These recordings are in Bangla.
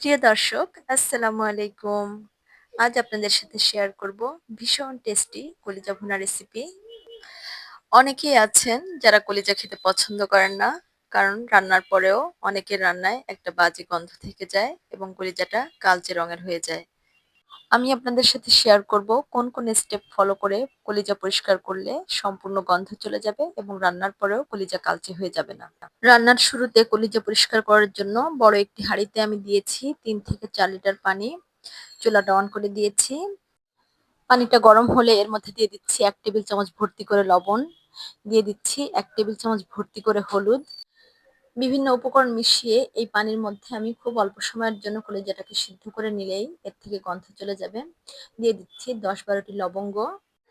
প্রিয় দর্শক, আসসালামু আলাইকুম। আজ আপনাদের সাথে শেয়ার করব ভীষণ টেস্টি কলিজা ভুনা রেসিপি অনেকেই আছেন যারা কলিজা খেতে পছন্দ করেন না, কারণ রান্নার পরেও অনেকের রান্নায় একটা বাজে গন্ধ থেকে যায় এবং কলিজাটা কালচে রঙের হয়ে যায়। আমি আপনাদের সাথে শেয়ার করব কোন কোন স্টেপ ফলো করে কলিজা পরিষ্কার করলে সম্পূর্ণ গন্ধ চলে যাবে এবং রান্নার পরেও কলিজা কালচে হয়ে যাবে না। রান্নার শুরুতে কলিজা পরিষ্কার করার জন্য বড় একটি হাঁড়িতে আমি দিয়েছি তিন থেকে চার লিটার পানি। চুলাটা অন করে দিয়েছি। পানিটা গরম হলে এর মধ্যে দিয়ে দিচ্ছি এক টেবিল চামচ ভর্তি করে লবণ। দিয়ে দিচ্ছি এক টেবিল চামচ ভর্তি করে হলুদ। বিভিন্ন উপকরণ মিশিয়ে এই পানির মধ্যে আমি খুব অল্প সময়ের জন্য কলিজাটাকে সিদ্ধ করে নিলেই এর থেকে গন্ধ চলে যাবে। দিয়ে দিচ্ছি দশ বারোটি লবঙ্গ।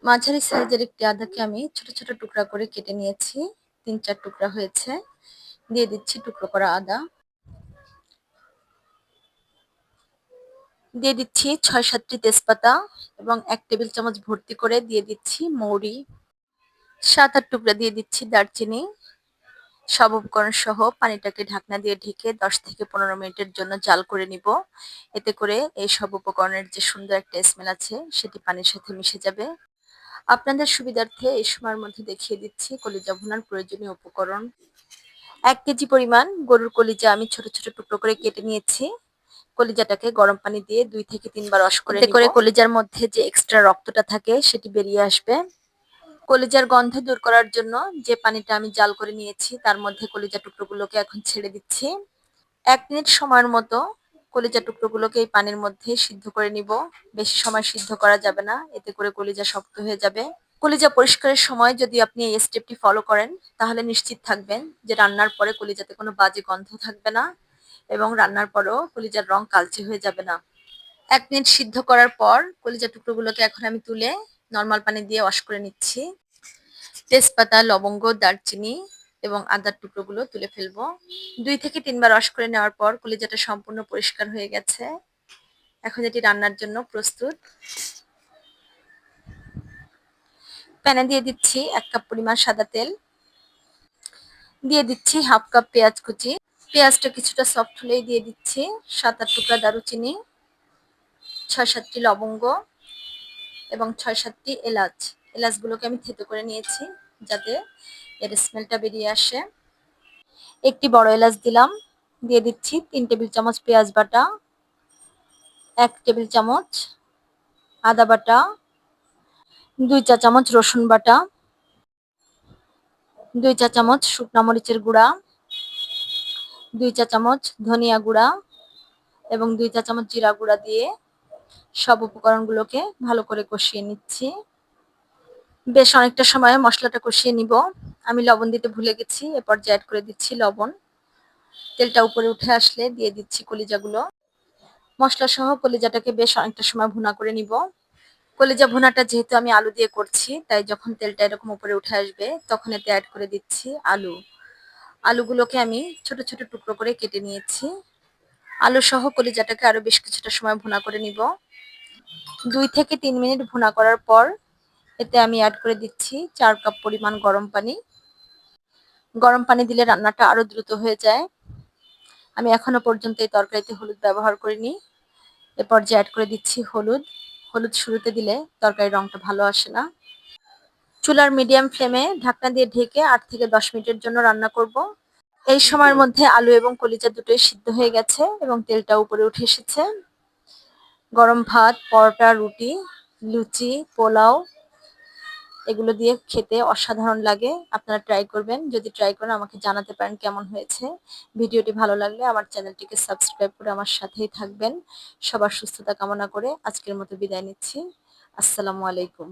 মাঝারি সাইজের একটি আদাকে আমি ছোট ছোট টুকরা করে কেটে নিয়েছি। তিন চার টুকরা হয়েছে। দিয়ে দিচ্ছি টুকরো করা আদা। দিয়ে দিচ্ছি ছয় সাতটি তেজপাতা এবং এক টেবিল চামচ ভর্তি করে দিয়ে দিচ্ছি মৌরি। সাত আট টুকরা দিয়ে দিচ্ছি দারচিনি। সব উপকরণ সহ পানিটাকে ঢাকনা দিয়ে ঢেকে দশ থেকে পনেরো মিনিটের জন্য জাল করে নিব। এতে করে এই সব উপকরণের যে সুন্দর একটা স্মেল আছে সেটি পানির সাথে মিশে যাবে। আপনাদের সুবিধার্থে এই সময়ের মধ্যে দেখিয়ে দিচ্ছি কলিজা ভুনার প্রয়োজনীয় উপকরণ। এক কেজি পরিমাণ গরুর কলিজা আমি ছোট ছোট টুকরো করে কেটে নিয়েছি। কলিজাটাকে গরম পানি দিয়ে দুই থেকে তিনবার ওয়াশ করে করে কলিজার মধ্যে যে এক্সট্রা রক্তটা থাকে সেটি বেরিয়ে আসবে। কলিজার গন্ধ দূর করার জন্য যে পানিটা আমি জাল করে নিয়েছি, তার মধ্যে কলিজা টুকরোগুলোকে এখন ছেড়ে দিচ্ছি। এক মিনিট সময়ের মতো কলিজা টুকরোগুলোকে এই পানির মধ্যে সিদ্ধ করে নিব। বেশি সময় সিদ্ধ করা যাবে না, এতে করে কলিজা শক্ত হয়ে যাবে। কলিজা পরিষ্কারের সময় যদি আপনি এই স্টেপটি ফলো করেন, তাহলে নিশ্চিত থাকবেন যে রান্নার পরে কলিজাতে কোনো বাজে গন্ধ থাকবে না এবং রান্নার পরেও কলিজার রং কালচে হয়ে যাবে না। এক মিনিট সিদ্ধ করার পর কলিজা টুকরোগুলোকে এখন আমি তুলে নর্মাল পানি দিয়ে ওয়াশ করে নিচ্ছি। তেজপাতা, লবঙ্গ, দারচিনি এবং আদার টুকরোগুলো তুলে ফেলব। দুই থেকে তিনবার ওয়াশ করে নেওয়ার পর কলিজাটা সম্পূর্ণ পরিষ্কার হয়ে গেছে। এখন এটি রান্নার জন্য প্রস্তুত। প্যানে দিয়ে দিচ্ছি এক কাপ পরিমাণ সাদা তেল। দিয়ে দিচ্ছি হাফ কাপ পেঁয়াজ কুচি। পেঁয়াজটা কিছুটা সফট হলেই দিয়ে দিচ্ছি। সাত আট টুকরা দারুচিনি, ছয় সাতটি লবঙ্গ এবং ছয় সাতটি এলাচ। এলাচগুলোকে আমি থেতো করে নিয়েছি যাতে এর স্মেলটা বেরিয়ে আসে। একটি বড় এলাচ দিলাম। দিয়ে দিচ্ছি তিন টেবিল চামচ পেঁয়াজ বাটা, এক টেবিল চামচ আদা বাটা, দুই চা চামচ রসুন বাটা, দুই চা চামচ শুকনো মরিচের গুঁড়া, দুই চা চামচ ধনিয়া গুঁড়া এবং দুই চা চামচ জিরা গুঁড়া দিয়ে সব উপকরণগুলোকে ভালো করে কষিয়ে নিচ্ছি। বেশ অনেকটা সময় মশলাটা কষিয়ে নিব। আমি লবণ দিতে ভুলে গেছি, এ পর্যায়ে অ্যাড করে দিচ্ছি লবণ। তেলটা উপরে উঠে আসলে দিয়ে দিচ্ছি কলিজাগুলো। মশলা সহ কলিজাটাকে বেশ অনেকটা সময় ভুনা করে নিব। কলিজা ভুনাটা যেহেতু আমি আলু দিয়ে করছি, তাই যখন তেলটা এরকম উপরে উঠে আসবে, তখন এতে অ্যাড করে দিচ্ছি আলু। আলুগুলোকে আমি ছোট ছোট টুকরো করে কেটে নিয়েছি। আলু সহ কলিজাটাকে আরও বেশ কিছুটা সময় ভুনা করে নিব। দুই থেকে তিন মিনিট ভুনা করার পর এতে আমি অ্যাড করে দিচ্ছি চার কাপ পরিমাণ গরম পানি। গরম পানি দিলে রান্নাটা আরও দ্রুত হয়ে যায়। আমি এখনও পর্যন্ত এই তরকারিতে হলুদ ব্যবহার করিনি। এ পর্যায়ে অ্যাড করে দিচ্ছি হলুদ। হলুদ শুরুতে দিলে তরকারির রংটা ভালো আসে না। চুলার মিডিয়াম ফ্লেমে ঢাকনা দিয়ে ঢেকে আট থেকে দশ মিনিটের জন্য রান্না করব। এই সময়ের মধ্যে আলু এবং কলিজা দুটোই সিদ্ধ হয়ে গেছে এবং তেলটা উপরে উঠে এসেছে। গরম ভাত, পরোটা, রুটি, লুচি, পোলাও, এগুলো দিয়ে খেতে অসাধারণ লাগে। আপনারা ট্রাই করবেন। যদি ট্রাই করেন, আমাকে জানাতে পারেন কেমন হয়েছে। ভিডিওটি ভালো লাগলে আমার চ্যানেলটিকে সাবস্ক্রাইব করে আমার সাথেই থাকবেন। সবার সুস্থতা কামনা করে আজকের মতো বিদায় নিচ্ছি। আসসালামু আলাইকুম।